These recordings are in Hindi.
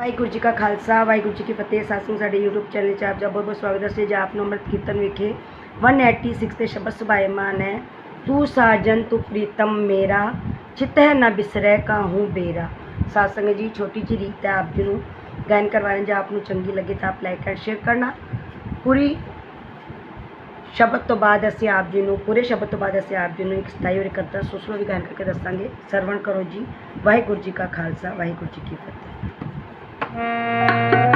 ਵਾਹਿਗੁਰੂ ਜੀ ਕਾ ਖਾਲਸਾ, ਵਾਹਿਗੁਰੂ ਜੀ ਕੀ ਫਤਿਹ। ਸਾਸੂ ਸਾਡੇ YouTube ਚੈਨਲ 'ਚ ਆਪ ਦਾ ਬਹੁਤ ਬਹੁਤ ਸਵਾਗਤ ਹੈ। ਜੀ ਆਪ ਨੂੰ ਅੰਮ੍ਰਿਤ ਕੀਰਤਨ ਵਿਖੇ 186 ਤੇ ਸ਼ਬਦ ਸੁਭਾਇਮਾਨ ਹੈ। ਤੂੰ ਸਾਜਨ, ਤੂੰ ਪ੍ਰੀਤਮ ਮੇਰਾ ਚਿਤ ਹੈ ਨਾ ਬਿਸਰੈ, ਕਾਹੂ ਬੇਰਾ। ਸਾਸੰਗ ਜੀ, ਛੋਟੀ ਜਿਹੀ ਰੀਤ ਹੈ ਆਪ ਜੀ ਨੂੰ। ਗਾਇਨ ਕਰਵਾਉਣ ਜੇ ਆਪ ਨੂੰ ਚੰਗੀ ਲੱਗੇ ਤਾਂ ਆਪ ਲਾਈਕ ਐਂਡ ਸ਼ੇਅਰ ਕਰਨਾ। ਪੂਰੀ ਸ਼ਬਦ ਤੋਂ ਬਾਅਦ ਅਸੀਂ ਆਪ ਜੀ ਨੂੰ, ਪੂਰੇ ਸ਼ਬਦ ਤੋਂ ਬਾਅਦ ਅਸੀਂ ਆਪ ਜੀ ਨੂੰ ਇੱਕ ਸਤਾਈ ਔਰ ਇਕੱਤਰ ਸੁਸਲੋ ਵੀ ਗਾਇਨ ਕਰਕੇ ਦੱਸਾਂਗੇ। ਸਰਵਣ ਕਰੋ ਜੀ। ਵਾਹਿਗੁਰੂ ਜੀ ਕਾ ਖਾਲਸਾ, ਵਾਹਿਗੁਰੂ ਜੀ ਕੀ ਫਤਿਹ। Música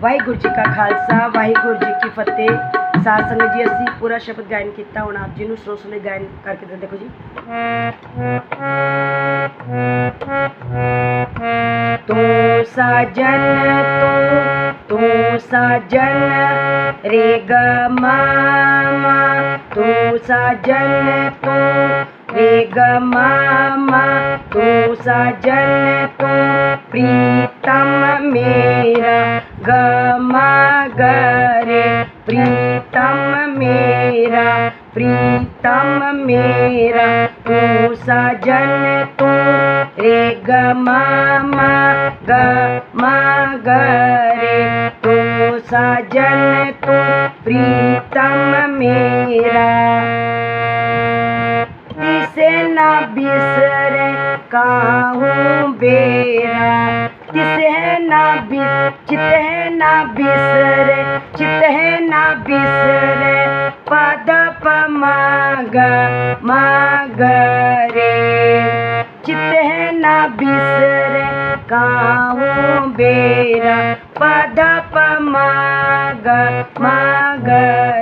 ਵਾਹਿਗੁਰੂ ਜੀ ਕਾ ਖਾਲਸਾ, ਵਾਹਿਗੁਰੂ ਜੀ ਕੀ ਫਤਿਹ। ਸਾਧ ਸੰਗਤ ਜੀ, ਅਸੀਂ ਪੂਰਾ ਸ਼ਬਦ ਗਾਇਨ ਕੀਤਾ, ਹੁਣ ਆਪ ਜੀ ਨੂੰ ਸਲੋ ਸਲੋ ਗਾਇਨ ਕਰਕੇ ਤੇ ਦੇਖੋ ਜੀ। ਤੂੰ ਸਾਜਨ, ਤੂੰ ਤੂੰ ਸਾਜਨ ਰੇ ਗ ਮਾ तू सजन तू बेगमा तू सजन तू प्रीतम मेरा ग गमा गरे प्रीतम मेरा प्रीतम मेरा तू सजन तू रे ग मा गरे तू सजन तू प्रीतम मेरा तिसे ना बिसरे काहूँ बेरा तिसे ना चित है ना बिसरे चित है ना बिसरे पद प माग माग रे चित है ना बिसरे काहूँ बेरा पद प माग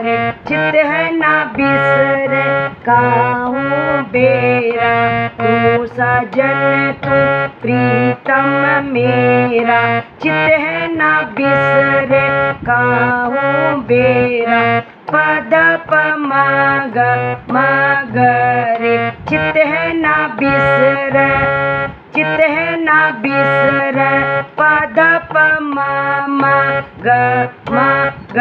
रे। चित है ना बिसरे, काहूँ बेरा। तू साजन, तू प्रीतम मेरा। चित है ना बिसरे, काहूँ बेरा। पद प माग माग रे। चित है ना बिसरे चित है ना बिसरे। मा ग मा, ग,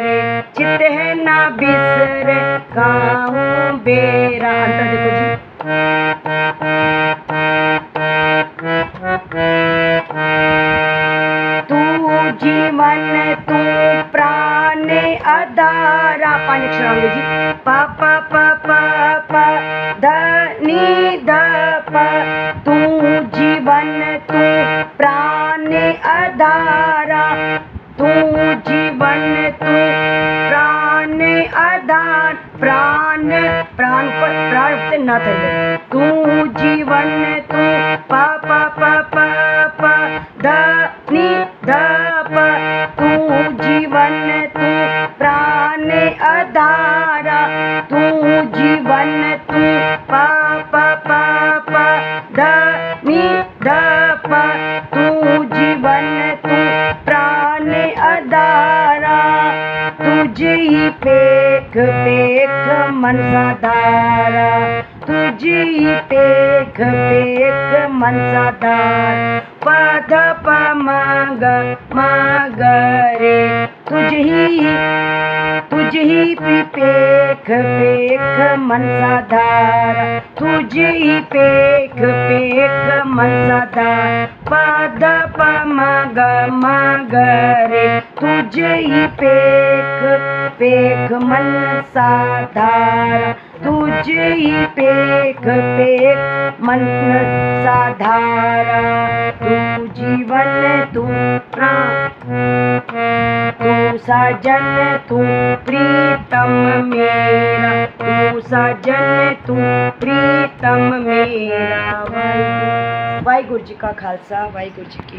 रे। चित है ना बिसरे काहूँ बेरा। जी। तू जीवन, तू प्राण अदारा पाणी अक्षर जी। प प प प प, ध, नि, ध, प। तू जीवन, तू अदारा तू जीवन, तू प्राण आधार प्राण प्राण पर प्राप्त न थे तू जीवन, तू पा पा पा पा पा ध तुझी पेख पेख मन साधार पद प माग माग रे. तुझही तुझी पी पेख पेख मन साधार तुझी पेख पेख मन साधार पद प माग माग रे. तुझी पेख पेख मन साधार तुझी पेख पे मन साधारा, तू जीवन तू प्राण। तू सजन तू प्रीतम मेरा। तू सजन तू प्रीतम मेरा। वाहिगुरु जी का खालसा, वाहेगुरु जी की